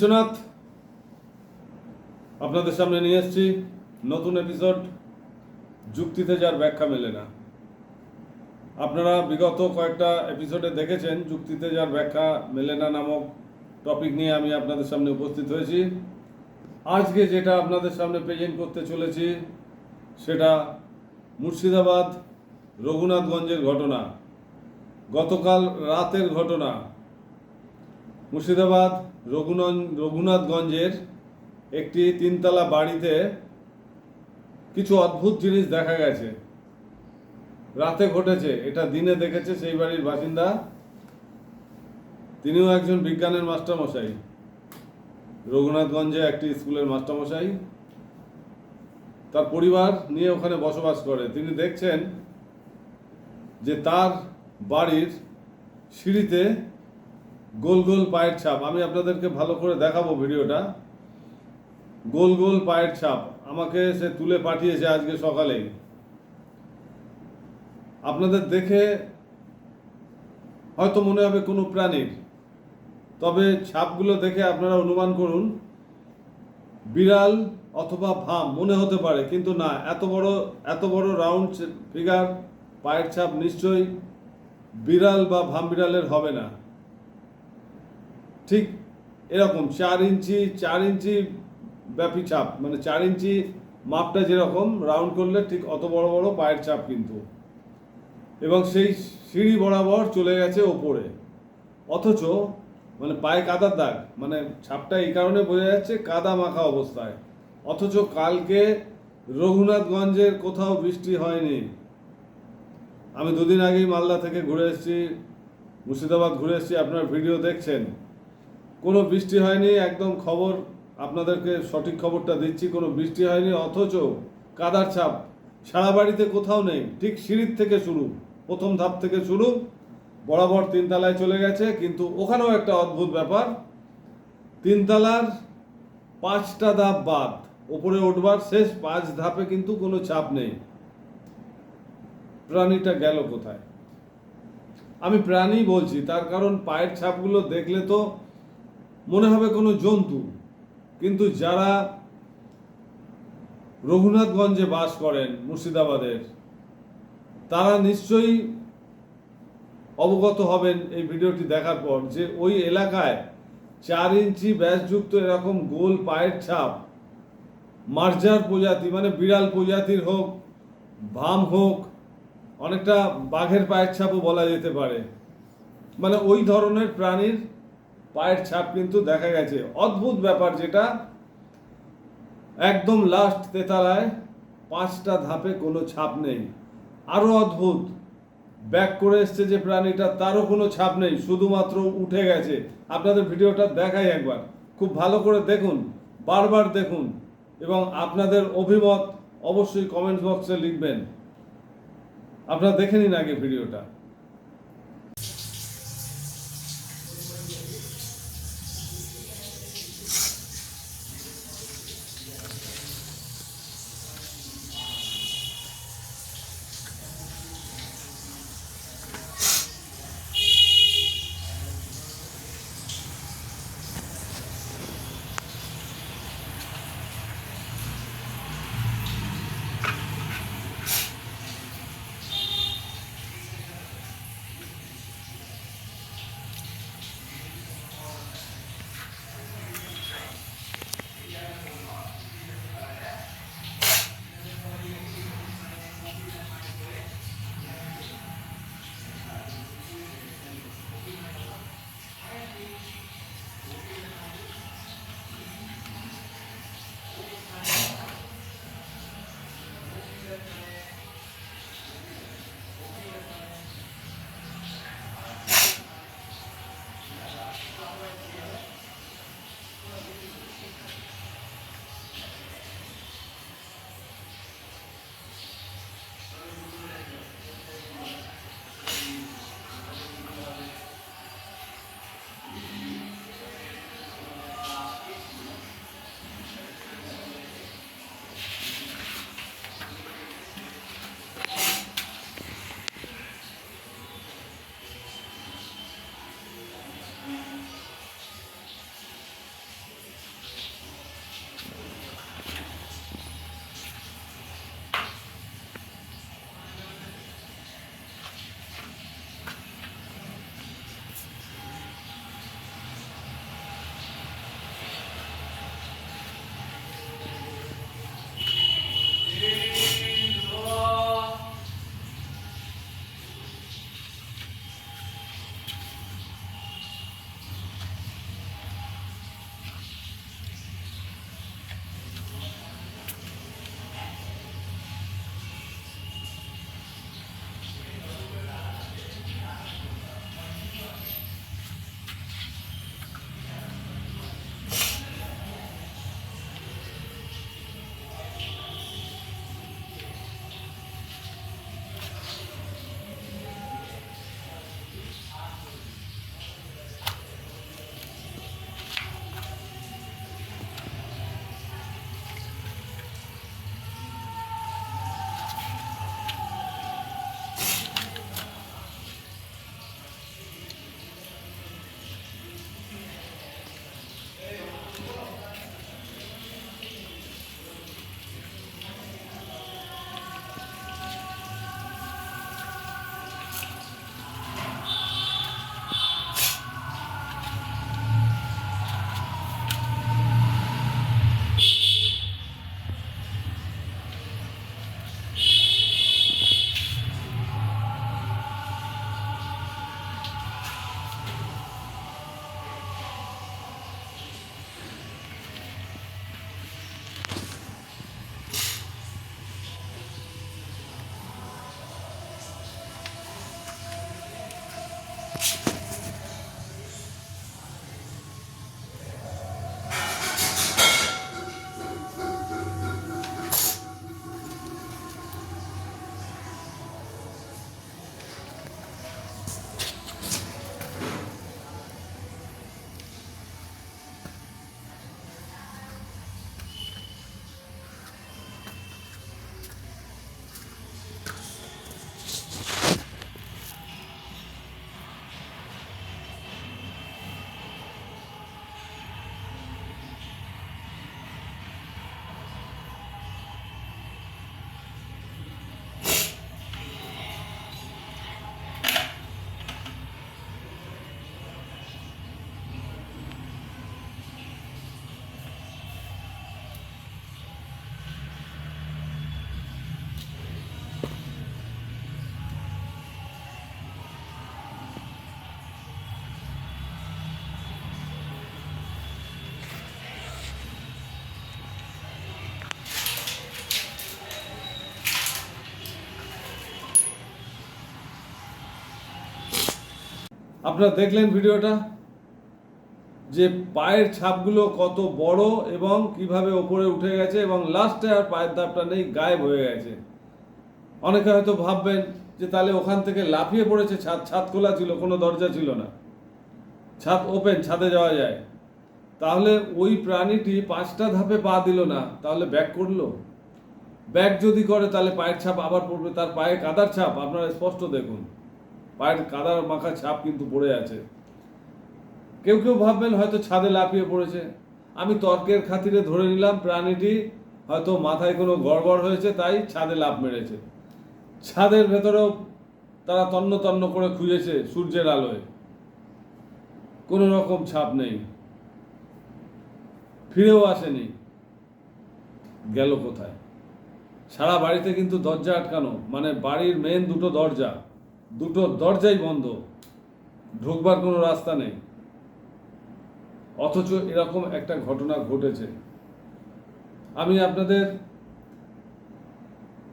বিশ্বনাথ, আপনাদের সামনে নিয়ে এসেছি নতুন এপিসোড যুক্তিতে যার ব্যাখ্যা মেলে না। আপনারা বিগত কয়েকটা এপিসোডে দেখেছেন, যুক্তিতে যার ব্যাখ্যা মেলে না নামক টপিক নিয়ে আমি আপনাদের সামনে উপস্থিত হয়েছি। আজকে যেটা আপনাদের সামনে প্রেজেন্ট করতে চলেছি, সেটা মুর্শিদাবাদ রঘুনাথগঞ্জের ঘটনা। গতকাল রাতের ঘটনা। মুর্শিদাবাদ রঘুনন, রঘুনাথগঞ্জের একটি তিনতলা বাড়িতে কিছু অদ্ভুত জিনিস দেখা গেছে। রাতে ঘটেছে, এটা দিনে দেখেছে সেই বাড়ির বাসিন্দা। তিনিও একজন বিজ্ঞানের মাস্টারমশাই। রঘুনাথগঞ্জে একটি স্কুলের মাস্টারমশাই। তার পরিবার নিয়ে ওখানে বসবাস করে। তিনি দেখছেন যে তার বাড়ির সিঁড়িতে গোল গোল পায়ের ছাপ। আমি আপনাদেরকে ভালো করে দেখাবো ভিডিওটা। গোল গোল পায়ের ছাপ। আমাকে সে তুলে পাঠিয়েছে আজকে সকালেই। আপনাদের দেখে হয়তো মনে হবে কোনো প্রাণীর। তবে ছাপগুলো দেখে আপনারা অনুমান করুন, বিড়াল অথবা ভাম, মনে হতে পারে, কিন্তু না, এত বড় এত বড় রাউন্ড ফিগার পায়ের ছাপ নিশ্চয়ই বিড়াল বা ভাম বিড়ালের হবে না। ঠিক এরকম চার ইঞ্চি চার ইঞ্চি ব্যাপী ছাপ মানে চার ইঞ্চি মাপটা যেরকম রাউন্ড করলে ঠিক অত বড় বড় পায়ের চাপ কিন্তু। এবং সেই সিঁড়ি বরাবর চলে গেছে ওপরে। অথচ মানে পায়ে কাদার দাগ মানে ছাপটা এই কারণে বোঝা যাচ্ছে কাদা মাখা অবস্থায়। অথচ কালকে রঘুনাথগঞ্জের কোথাও বৃষ্টি হয়নি। আমি দুদিন আগেই মালদা থেকে ঘুরে এসেছি, মুর্শিদাবাদ ঘুরে এসেছি, আপনার ভিডিও দেখছেন। কোনো বৃষ্টি হয়নি, একদম খবর আপনাদেরকে সঠিক খবরটা দিচ্ছি, কোনো বৃষ্টি হয়নি, অথচ কাদার ছাপ সারা বাড়িতে কোথাও নেই, ঠিক সিঁড়ির থেকে শুরু, প্রথম ধাপ থেকে শুরু, বরাবর তিনতলায় চলে গেছে, কিন্তু ওখানেও একটা অদ্ভুত ব্যাপার, তিনতলার পাঁচটা ধাপ বাদ, ওপরে উঠবার শেষ পাঁচ ধাপে কিন্তু কোনো ছাপ নেই। প্রাণীটা গেল কোথায়? আমি প্রাণী বলছি, তার কারণ পায়ের ছাপগুলো দেখলে তো মনে হবে কোনো জন্তু, কিন্তু যারা রঘুনাথগঞ্জে বাস করেন মুর্শিদাবাদের, তারা নিশ্চয়ই অবগত হবেন এই ভিডিওটি দেখার পর যে ওই এলাকায় চার ইঞ্চি ব্যাসযুক্ত এরকম গোল পায়ের ছাপ, মার্জার প্রজাতি মানে বিড়াল প্রজাতির হোক, ভাম হোক, অনেকটা বাঘের পায়ের ছাপও বলা যেতে পারে। মানে ওই ধরনের প্রাণীর পায়ের ছাপ কিন্তু দেখা গেছে। অদ্ভুত ব্যাপার যেটা। একদম লাস্ট তেতালায় পাঁচটা ধাপে কোনো ছাপ নেই। আরও অদ্ভুত। ব্যাক করে এসছে যে প্রাণীটা, তারও কোনো ছাপ নেই, শুধুমাত্র উঠে গেছে। আপনাদের ভিডিওটা দেখাই একবার। খুব ভালো করে দেখুন, বারবার দেখুন, এবং আপনাদের অভিমত অবশ্যই কমেন্ট বক্সে লিখবেন। আপনারা দেখে নিন আগে ভিডিওটা। আপনারা দেখলেন ভিডিওটা? যে পায়ের ছাপগুলো কত বড় এবং কীভাবে ওপরে উঠে গেছে এবং লাস্টে আর পায়ের ধাপটা নেই, গায়েব হয়ে গেছে। অনেকে হয়তো ভাববেন যে তাহলে ওখান থেকে লাফিয়ে পড়েছে, ছাদ ছাদ খোলা ছিল, কোনো দরজা ছিল না। ছাদ ওপেন ছাদে যাওয়া যায়। তাহলে ওই প্রাণীটি পাঁচটা ধাপে পা দিল না, তাহলে ব্যাক করল? ব্যাক যদি করে, তাহলে পায়ের ছাপ আবার পড়বে, তার পায়ে কাদার ছাপ, আপনারা স্পষ্ট দেখুন। পায়ের কাদার মাখা ছাপ কিন্তু পড়ে আছে। কেউ কেউ ভাববেন হয়তো ছাদে লাফিয়ে পড়েছে। আমি তর্কের খাতিরে ধরে নিলাম, প্রাণীটি হয়তো মাথায় কোনো গড়বড় হয়েছে, তাই ছাদে লাফ মেরেছে। ছাদের ভেতরেও তারা তন্ন তন্ন করে খুঁজেছে সূর্যের আলোয়। কোনো রকম ছাপ নেই। ফিরেও আসেনি। গেল কোথায়? সারা বাড়িতে কিন্তু দরজা আটকানো মানে বাড়ির মেন দুটো দরজা। দুটো দরজাই বন্ধ। ঢুকবার কোনো রাস্তা নেই। অথচ এরকম একটা ঘটনা ঘটেছে। আমি আপনাদের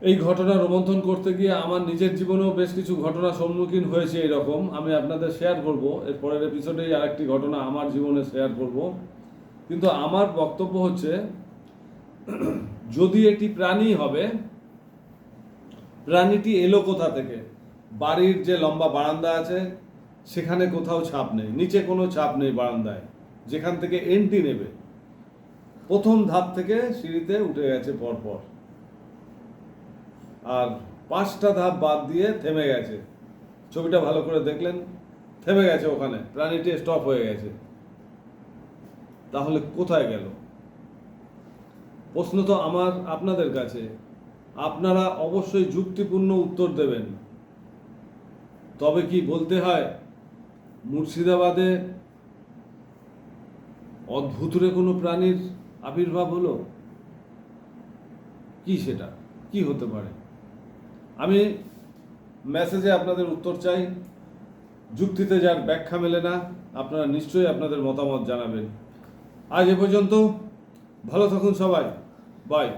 এই ঘটনা রোমন্থন করতে গিয়ে আমার নিজের জীবনেও বেশ কিছু ঘটনা সম্মুখীন হয়েছে এরকম। আমি আপনাদের শেয়ার করব। এর পরের এপিসোডেই আরেকটি ঘটনা আমার জীবনে শেয়ার করব। কিন্তু আমার বক্তব্য হচ্ছে, যদি এটি প্রাণী হবে, প্রাণীটি এলো কোথা থেকে? বাড়ির যে লম্বা বারান্দা আছে, সেখানে কোথাও ছাপ নেই, নিচে কোনো ছাপ নেই বারান্দায়। যেখান থেকে এন্ট্রি নেবে। প্রথম ধাপ থেকে সিঁড়িতে উঠে গেছে পরপর। আর পাঁচটা ধাপ বাদ দিয়ে থেমে গেছে। ছবিটা ভালো করে দেখলেন, থেমে গেছে ওখানে, প্রাণীটি স্টপ হয়ে গেছে। তাহলে কোথায় গেল? প্রশ্ন তো আমার আপনাদের কাছে। আপনারা অবশ্যই যুক্তিপূর্ণ উত্তর দেবেন। তবে কি বলতে হয়, মুর্শিদাবাদে অদ্ভুতরে কোনো প্রাণীর আবির্ভাব হলো? কি সেটা? কি হতে পারে? আমি মেসেজে আপনাদের উত্তর চাই, যুক্তিতে যার ব্যাখ্যা মেলে না, আপনারা নিশ্চয়ই আপনাদের মতামত জানাবেন। আজ এ পর্যন্ত, ভালো থাকুন সবাই বাই